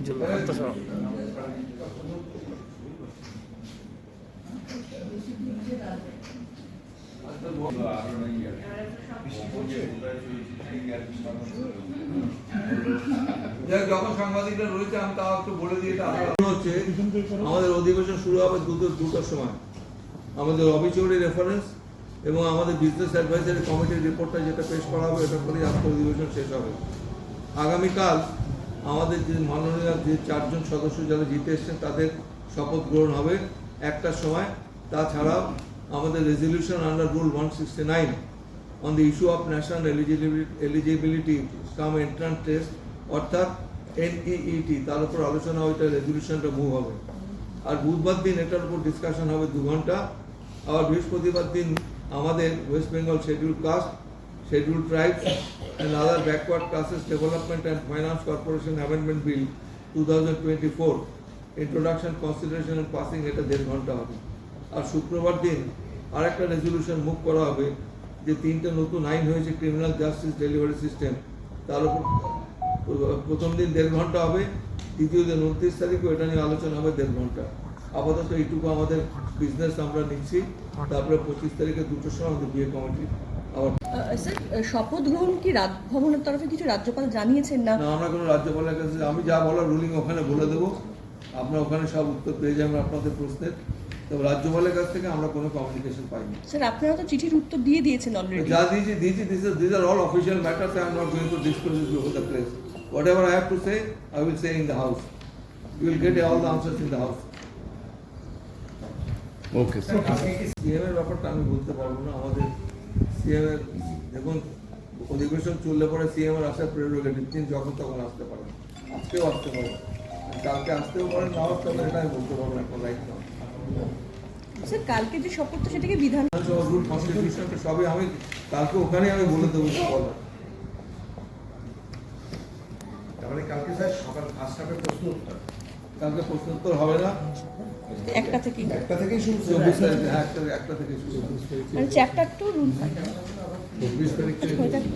이제 어떠서 যখন সাংবাদিকরা রয়েছে, আমি তাও একটু বলে দিয়ে হচ্ছে, আমাদের অধিবেশন শুরু হবে দুটো, দুটোর সময়। আমাদের রেফারেন্স এবং আমাদের বিজনেস অ্যাডভাইজারি কমিটির রিপোর্টটা যেটা পেশ করা হবে আজকে অধিবেশন শেষ হবে। আগামীকাল আমাদের যে মাননীয় যে চারজন সদস্য যারা জিতে এসছেন, তাদের শপথ গ্রহণ হবে একটার সময়। তাছাড়াও আমাদের resolution under rule one sixty nine on the issue of national eligibility cum entrance test অর্থাৎ এনইইটি তার উপর আলোচনা ওইটা রেজলিউশনটা মুভ হবে। আর বুধবার দিন এটার উপর ডিসকাশন হবে দু ঘণ্টা। আবার বৃহস্পতিবার দিন আমাদের West Bengal schedule caste schedule tribes and other backward classes development and finance corporation amendment bill two thousand twenty four introduction consideration and passing এটা দেড় ঘণ্টা হবে। আর শুক্রবার দিন আরেকটা রেজলিউশন মুভ করা হবে যে তিনটে নতুন আইন হয়েছে ক্রিমিনাল জাস্টিস ডেলিভারি সিস্টেম তার উপর প্রথম দিন দেড় ঘণ্টা হবে দ্বিতীয় দিন উনত্রিশ তারিখও এটা নিয়ে আলোচনা হবে দেড় ঘণ্টা। আপাতত এইটুকু আমাদের বিজনেস আমরা নিচ্ছি তারপরে পঁচিশ তারিখে দুটোর সময় আমাদের বিয়ে কমিটি আবার স্যার শপথ গ্রহণ কি রাজভবনের তরফে কিছু রাজ্যপাল জানিয়েছেন না? না আমরা কোনো রাজ্যপালের কাছে আমি যা বলার রুলিং ওখানে বলে দেবো। আপনারা ওখানে সব উত্তর পেয়ে যাবেন আপনাদের প্রশ্নের তবে রাজ্যপালের কাছ থেকে আমরা কোনো কমিউনিকেশন পাইনি। স্যার আপনারা তো চিঠির উত্তর দিয়ে দিয়েছেন অলরেডি যা দিয়েছি দিয়েছি this this are all official matters I am not going to disclose it over the place whatever I have to say I will say in the house you will get all the answers in the house okay sir CM এর ব্যাপারটা আমি বলতে পারব না? আমাদের CM এর দেখুন অধিবেশন চললে পরে সিএম এর আসার প্রেরোগেটিভ তিনি যখন তখন আসতে পারেন। আজকেও আসতে পারেন। কালকে আসতেও পারেন নাও আসতে পারেন এটা আমি বলতে পারব না এখন রাইট নাও স্যার কালকে যে শপথ সেটাকে বিধান রুল সবই আমি কালকে ওখানে আমি বলে দেবো বলার তারপরে কালকে স্যার সকাল ফার্স্ট হাফে প্রশ্ন উত্তর। কালকে প্রশ্ন উত্তর হবে না? একটা থেকে একটা থেকেই শুরু চব্বিশ তারিখে। হ্যাঁ একটা একটা থেকে শুরু। মানে চ্যাপ্টার টু রুল চব্বিশ তারিখ থেকে হয়ে যাবে